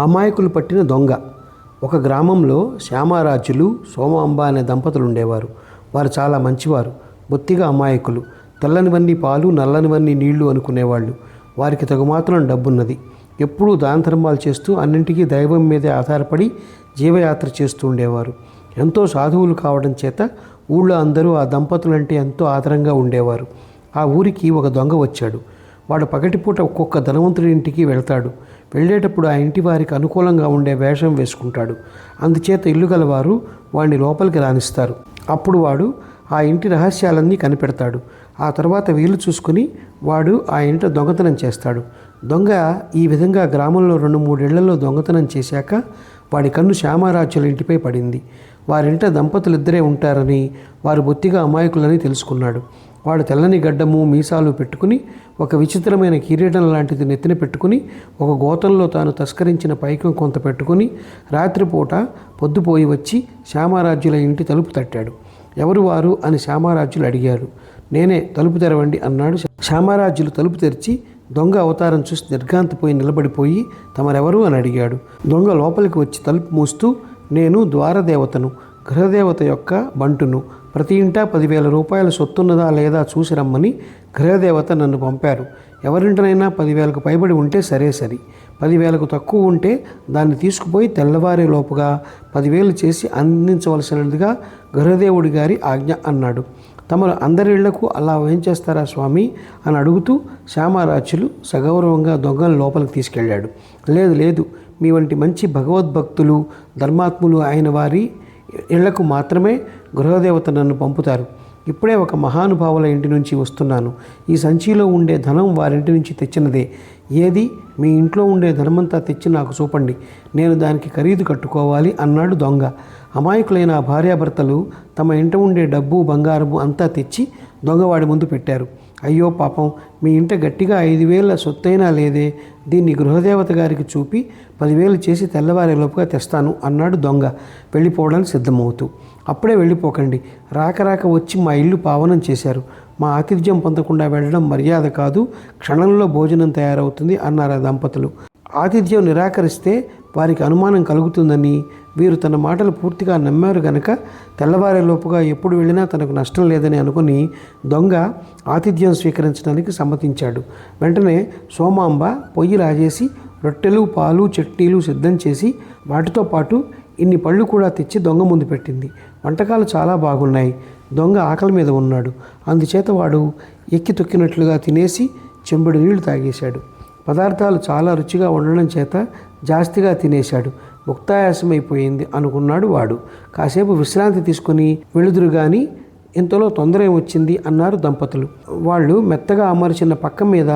అమాయకులు పట్టిన దొంగ. ఒక గ్రామంలో శ్యామరాజులు సోమాంబ అనే దంపతులు ఉండేవారు వారు చాలా మంచివారు బొత్తిగా అమాయకులు. తెల్లనివన్నీ పాలు నల్లనివన్నీ నీళ్ళు అనుకునేవాళ్ళు. వారికి తగుమాత్రం డబ్బున్నది. ఎప్పుడూ దాన ధర్మాలు చేస్తూ అన్నింటికీ దైవం మీదే ఆధారపడి జీవయాత్ర చేస్తూ ఉండేవారు. ఎంతో సాధువులు కావడం చేత ఊళ్ళో అందరూ ఆ దంపతులంటే ఎంతో ఆదరంగా ఉండేవారు. ఆ ఊరికి ఒక దొంగ వచ్చాడు. వాడు పగటిపూట ఒక్కొక్క ధనవంతుడి ఇంటికి వెళ్తాడు. వెళ్ళేటప్పుడు ఆ ఇంటి వారికి అనుకూలంగా ఉండే వేషం వేసుకుంటాడు. అందుచేత ఇల్లు గలవారు వాడిని లోపలికి రానిస్తారు. అప్పుడు వాడు ఆ ఇంటి రహస్యాలన్నీ కనిపెడతాడు. ఆ తర్వాత వీలు చూసుకుని వాడు ఆ ఇంట దొంగతనం చేస్తాడు. దొంగ ఈ విధంగా గ్రామంలో రెండు మూడేళ్ళలో దొంగతనం చేశాక వాడి కన్ను శ్యామరాజుల ఇంటిపై పడింది. వారింట దంపతులు ఇద్దరే ఉంటారని వారు బొత్తిగా అమాయకులని తెలుసుకున్నాడు. వాడు తెల్లని గడ్డము మీసాలు పెట్టుకుని ఒక విచిత్రమైన కిరీటం లాంటిది నెత్తిన పెట్టుకుని ఒక గోతంలో తాను తస్కరించిన పైకం కొంత పెట్టుకుని రాత్రిపూట పొద్దుపోయి వచ్చి శ్యామారాజ్యుల ఇంటి తలుపు తట్టాడు. ఎవరు వారు? అని శ్యామారాజులు అడిగారు. నేనే తలుపు తెరవండి అన్నాడు శ్యామారాజులు తలుపు తెరిచి దొంగ అవతారం చూసి నిర్ఘాంతపోయి నిలబడిపోయి తమరెవరు? అని అడిగాడు. దొంగ లోపలికి వచ్చి తలుపు మూస్తూ నేను ద్వారదేవతను గృహదేవత యొక్క బంటును. ప్రతి ఇంటా పదివేల రూపాయల సొత్తున్నదా లేదా చూసి రమ్మని గృహదేవత నన్ను పంపారు. ఎవరింటనైనా పదివేలకు పైబడి ఉంటే సరే సరి. పదివేలకు తక్కువ ఉంటే దాన్ని తీసుకుపోయి తెల్లవారే లోపుగా పదివేలు చేసి అందించవలసినదిగా గృహదేవుడి గారి ఆజ్ఞ అన్నాడు. తమరు అందరిళ్ళకు అలా వహించేస్తారా స్వామి? అని అడుగుతూ శ్యామారాచులు సగౌరవంగా దొంగలు లోపలికి తీసుకెళ్ళాడు. లేదు లేదు మీ వంటి మంచి భగవద్భక్తులు ధర్మాత్ములు అయిన వారి ఇళ్ళకు మాత్రమే గృహదేవత నన్ను పంపుతారు. ఇప్పుడే ఒక మహానుభావుల ఇంటి నుంచి వస్తున్నాను. ఈ సంచిలో ఉండే ధనం వారింటి నుంచి తెచ్చినదే. ఏది? మీ ఇంట్లో ఉండే ధనమంతా తెచ్చి నాకు చూపండి. నేను దానికి ఖరీదు కట్టుకోవాలి అన్నాడు దొంగ. అమాయకులైన ఆ భార్యాభర్తలు తమ ఇంట ఉండే డబ్బు బంగారము అంతా తెచ్చి దొంగవాడి ముందు పెట్టారు. అయ్యో పాపం మీ ఇంట గట్టిగా ఐదు వేల సొత్తైనా లేదే దీన్ని గృహదేవత గారికి చూపి పదివేలు చేసి తెల్లవారేలోపుగా తెస్తాను అన్నాడు దొంగ. వెళ్ళిపోవడానికి సిద్ధమవుతూ. అప్పుడే వెళ్ళిపోకండి. రాక రాక వచ్చి మా ఇల్లు పావనం చేశారు. మా ఆతిథ్యం పొందకుండా వెళ్ళడం మర్యాద కాదు క్షణంలో భోజనం తయారవుతుంది అన్నారు ఆ దంపతులు. ఆతిథ్యం నిరాకరిస్తే వారికి అనుమానం కలుగుతుందని వీరు తన మాటలు పూర్తిగా నమ్మారు గనక తెల్లవారేలోపుగా ఎప్పుడు వెళ్ళినా తనకు నష్టం లేదని అనుకుని దొంగ ఆతిథ్యం స్వీకరించడానికి సమ్మతించాడు. వెంటనే సోమాంబ పొయ్యి రాజేసి రొట్టెలు పాలు చట్నీలు సిద్ధం చేసి వాటితో పాటు ఇన్ని పళ్ళు కూడా తెచ్చి దొంగ ముందు పెట్టింది. వంటకాలు చాలా బాగున్నాయి. దొంగ ఆకలి మీద ఉన్నాడు. అందుచేత వాడు ఎక్కి తొక్కినట్లుగా తినేసి చెంబుడు నీళ్ళు తాగేశాడు. పదార్థాలు చాలా రుచిగా ఉండడం చేత జాస్తిగా తినేశాడు. ముక్తాయాసమైపోయింది అనుకున్నాడు వాడు. కాసేపు విశ్రాంతి తీసుకుని వెళుదురు కానీ ఇంతలో తొందర వచ్చింది అన్నారు దంపతులు. వాళ్ళు మెత్తగా అమర్చిన పక్క మీద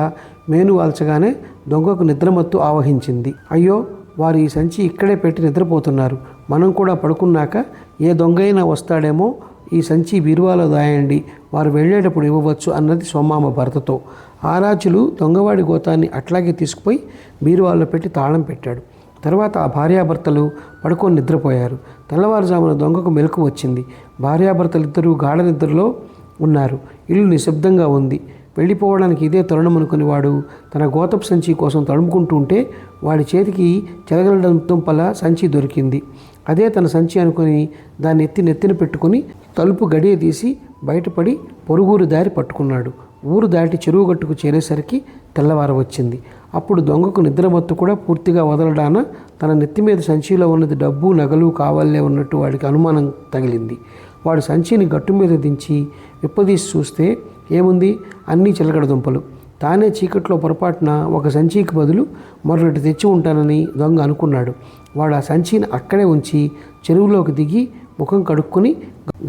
మేను వాల్చగానే దొంగకు నిద్రమత్తు ఆవహించింది. అయ్యో వారు ఈ సంచి ఇక్కడే పెట్టి నిద్రపోతున్నారు. మనం కూడా పడుకున్నాక ఏ దొంగైనా వస్తాడేమో ఈ సంచి బీరువాలో దాయండి వారు వెళ్ళేటప్పుడు ఇవ్వవచ్చు అన్నది సోమామ భర్తతో. ఆరాచులు దొంగవాడి గోతాన్ని అట్లాగే తీసుకుపోయి బీరువాలో పెట్టి తాళం పెట్టాడు. తర్వాత ఆ భార్యాభర్తలు పడుకొని నిద్రపోయారు. తెల్లవారుజామున దొంగకు మెలకు వచ్చింది. భార్యాభర్తలు ఇద్దరూ గాఢ నిద్రలో ఉన్నారు. ఇల్లు నిశ్శబ్దంగా ఉంది. వెళ్ళిపోవడానికి ఇదే తరుణం అనుకుని వాడు తన గోతపు సంచి కోసం తడుముకుంటూ ఉంటే వాడి చేతికి చెలగలడం తుంపల సంచి దొరికింది. అదే తన సంచి అనుకుని దాన్ని ఎత్తి నెత్తిన పెట్టుకుని తలుపు గడియ తీసి బయటపడి పొరుగురు దారి పట్టుకున్నాడు. ఊరు దాటి చెరువు గట్టుకు చేరేసరికి తెల్లవార వచ్చింది అప్పుడు దొంగకు నిద్రమత్తు కూడా పూర్తిగా వదలడాన తన నెత్తి మీద సంచిలో ఉన్నది డబ్బు నగలు కావాలే ఉన్నట్టు వాడికి అనుమానం తగిలింది. వాడు సంచిని గట్టు మీద దించి విప్పదీసి చూస్తే ఏముంది? అన్నీ చిలకడ దుంపలు. తానే చీకట్లో పొరపాటున ఒక సంచికి బదులు మరొకటి తెచ్చి ఉంటానని దొంగ అనుకున్నాడు. వాడు ఆ సంచిని అక్కడే ఉంచి చెరువులోకి దిగి ముఖం కడుక్కొని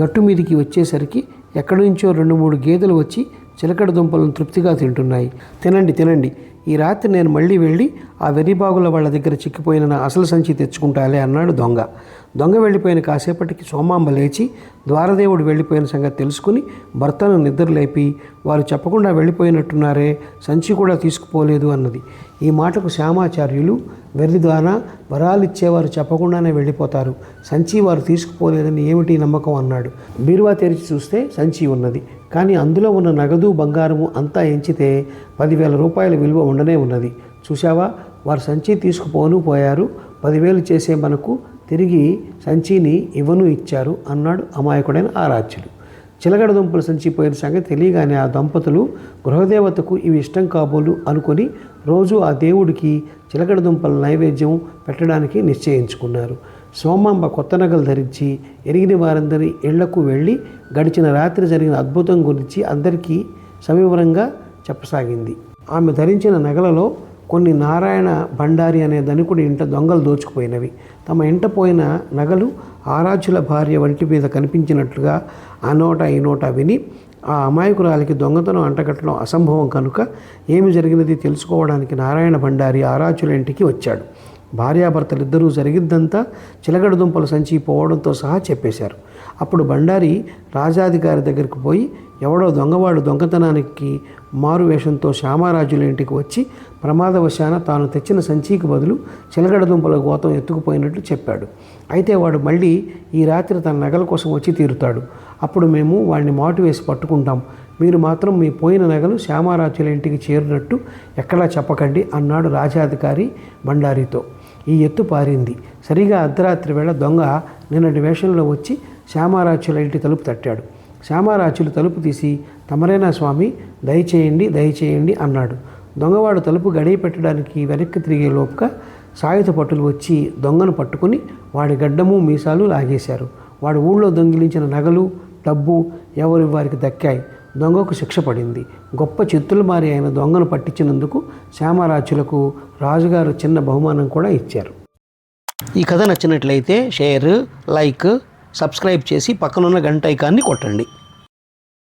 గట్టు మీదికి వచ్చేసరికి ఎక్కడి నుంచో రెండు మూడు గేదెలు వచ్చి చిలకడ దుంపలను తృప్తిగా తింటున్నాయి. తినండి తినండి. ఈ రాత్రి నేను మళ్ళీ వెళ్ళి ఆ వెర్రిబాగుల వాళ్ళ దగ్గర చిక్కిపోయిన నా అసలు సంచి తెచ్చుకుంటాలే అన్నాడు దొంగ. దొంగ వెళ్ళిపోయిన కాసేపటికి సోమాంబ లేచి ద్వారదేవుడు వెళ్ళిపోయిన సంగతి తెలుసుకుని భర్తను నిద్రలేపి వారు చెప్పకుండా వెళ్ళిపోయినట్టున్నారే సంచి కూడా తీసుకుపోలేదు అన్నది. ఈ మాటకు శ్యామాచార్యులు వెర్రి ద్వారా వరాలిచ్చేవారు చెప్పకుండానే వెళ్ళిపోతారు. సంచి వారు తీసుకుపోలేదని ఏమిటి నమ్మకం అన్నాడు. బీరువా తెరిచి చూస్తే సంచి ఉన్నది. కానీ అందులో ఉన్న నగదు బంగారము అంతా ఎంచితే పదివేల రూపాయల విలువ ఉండనే ఉన్నది. చూశావా? వారు సంచి తీసుకుపోను పోయారు. పదివేలు చేసే మనకు తిరిగి సంచిని ఇవ్వను ఇచ్చారు అన్నాడు అమాయకుడైన ఆ రాజ్యులు చిలగడ దుంపలు సంచిపోయిన సంగతి తెలియగానే ఆ దంపతులు గృహదేవతకు ఇవి ఇష్టం కాబోలు అనుకొని రోజు ఆ దేవుడికి చిలకడ దుంపల నైవేద్యం పెట్టడానికి నిశ్చయించుకున్నారు. సోమాంబ కొత్త నగలు ధరించి ఎరిగిన వారందరి ఇళ్ళకు వెళ్ళి గడిచిన రాత్రి జరిగిన అద్భుతం గురించి అందరికీ సవివరంగా చెప్పసాగింది. ఆమె ధరించిన నగలలో కొన్ని నారాయణ భండారి అనే ధనికుడి ఇంట దొంగలు దోచుకుపోయినవి. తమ ఇంట పోయిన నగలు ఆరాచుల భార్య వంటి మీద కనిపించినట్లుగా ఆ నోట ఈ నోట విని ఆ అమాయకురాలికి దొంగతనం అంటగట్టడం అసంభవం కనుక ఏమి జరిగినది తెలుసుకోవడానికి నారాయణ భండారి ఆరాచుల ఇంటికి వచ్చాడు. భార్యాభర్తలిద్దరూ జరిగిద్దంతా చిలకడ దుంపలు సంచి పోవడంతో సహా చెప్పేశారు. అప్పుడు బండారి రాజాధికారి దగ్గరికి పోయి ఎవడో దొంగవాడు దొంగతనానికి మారు వేషంతో శ్యామరాజుల ఇంటికి వచ్చి ప్రమాదవశాన తాను తెచ్చిన సంచికి బదులు చిలకడ దుంపల గోతం ఎత్తుకుపోయినట్లు చెప్పాడు. అయితే వాడు మళ్ళీ ఈ రాత్రి తన నగల కోసం వచ్చి తీరుతాడు. అప్పుడు మేము వాడిని మాటు వేసి పట్టుకుంటాం. మీరు మాత్రం మీ పోయిన నగలు శ్యామరాజుల ఇంటికి చేరినట్టు ఎక్కడా చెప్పకండి అన్నాడు రాజాధికారి బండారితో. ఈ ఎత్తు పారింది. సరిగా అర్ధరాత్రి వేళ దొంగ నిన్నటి వేషంలో వచ్చి శ్యామరాజుల ఇంటి తలుపు తట్టాడు. శ్యామారాచులు తలుపు తీసి తమరేనా స్వామి? దయచేయండి దయచేయండి అన్నాడు. దొంగవాడు తలుపు గడియ పెట్టడానికి వెనక్కి తిరిగే లోపుగా సాయుధ పట్టులు వచ్చి దొంగను పట్టుకుని వాడి గడ్డము మీసాలు లాగేశారు. వాడు ఊళ్ళో దొంగిలించిన నగలు డబ్బు ఎవరి వారికి దక్కాయి. దొంగకు శిక్ష పడింది. గొప్ప చిత్తులు మారి ఆయన దొంగను పట్టించినందుకు శ్యామరాజులకు రాజుగారు చిన్న బహుమానం కూడా ఇచ్చారు. ఈ కథ నచ్చినట్లయితే షేర్ లైక్ సబ్స్క్రైబ్ చేసి పక్కనున్న గంట ఐకాన్ని కొట్టండి.